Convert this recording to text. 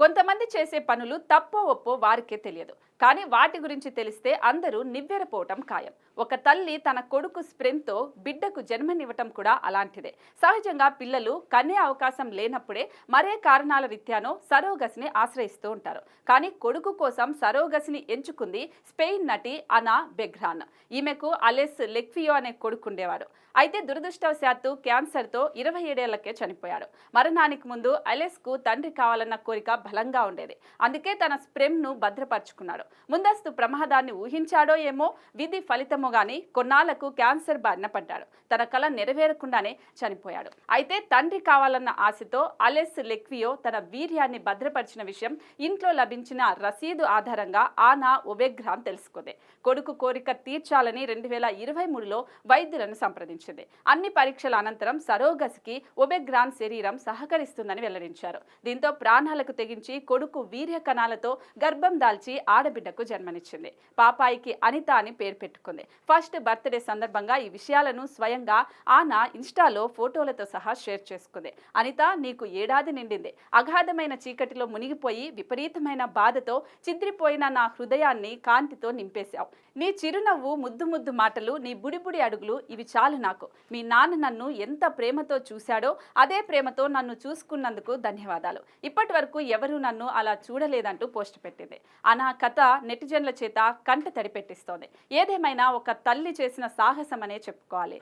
కొంతమంది చేసే పనులు తప్పో ఒప్పో వారికే తెలియదు. కానీ వాటి గురించి తెలిస్తే అందరూ నివ్వెరపోవటం ఖాయం. ఒక తల్లి తన కొడుకు స్ప్రెంతో బిడ్డకు జన్మనివ్వటం కూడా అలాంటిదే. సహజంగా పిల్లలు కనే అవకాశం లేనప్పుడే మరే కారణాల రీత్యానో సరోగసిని ఆశ్రయిస్తూ ఉంటారు. కానీ కొడుకు కోసం సరోగసిని ఎంచుకుంది స్పెయిన్ నటి అనా బెగ్రాన్. ఈమెకు అలెస్ లెక్వియో అనే కొడుకుండేవాడు అయితే దురదృష్టవశాత్తు క్యాన్సర్తో ఇరవై ఏడేళ్ళకే చనిపోయాడు మరణానికి ముందు అలెస్కు తండ్రి కావాలన్న కోరిక బలంగా ఉండేది. అందుకే తన స్ప్రెమ్ను భద్రపరుచుకున్నాడు. ముందస్తు ప్రమాదాన్ని ఊహించాడో ఏమో విధి ఫలితమో గాని కొన్నాళ్ళకు క్యాన్సర్ బారిన పడ్డాడు. తన కళ నెరవేరకుండానే చనిపోయాడు. అయితే తండ్రి కావాలన్న ఆశతో అలెస్ లెక్వియో తన వీర్యాన్ని భద్రపరిచిన విషయం ఇంట్లో లభించిన రసీదు ఆధారంగా ఆనా ఒబెగ్రాన్ తెలుసుకుంది. కొడుకు కోరిక తీర్చాలని రెండు వేల ఇరవై మూడులో వైద్యులను సంప్రదించింది. అన్ని పరీక్షల అనంతరం సరోగస్కి ఒబెగ్రాన్ శరీరం సహకరిస్తుందని వెల్లడించారు. దీంతో ప్రాణాలకు తెగించి కొడుకు వీర్య కణాలతో గర్భం దాల్చి ఆడబిడ్డకు జన్మనిచ్చింది. పాపాయికి అనిత అని పేరు పెట్టుకుంది. ఫస్ట్ బర్త్డే సందర్భంగా ఈ విషయాలను స్వయంగా ఆనా ఇన్స్టాలో ఫోటోలతో సహా షేర్ చేసుకుంది. అనిత నీకు ఏడాది నిండింది. అగాధమైన చీకటిలో మునిగిపోయి విపరీతమైన బాధతో చిద్రిపోయిన నా హృదయాన్ని కాంతితో నింపేశావు. నీ చిరునవ్వు ముద్దు ముద్దు మాటలు నీ బుడిబుడి అడుగులు ఇవి చాలు నాకు. మీ నాన్న నన్ను ఎంత ప్రేమతో చూశాడో అదే ప్రేమతో నన్ను చూసుకున్నందుకు ధన్యవాదాలు. ఇప్పటి వరకు ఎవరు నన్ను అలా చూడలేదంటూ పోస్ట్ పెట్టింది. అనా కథ నెటిజన్ల చేత కంట తడిపెట్టిస్తోంది. ఏదేమైనా ఒక తల్లి చేసిన సాహసం అనే చెప్పుకోవాలి.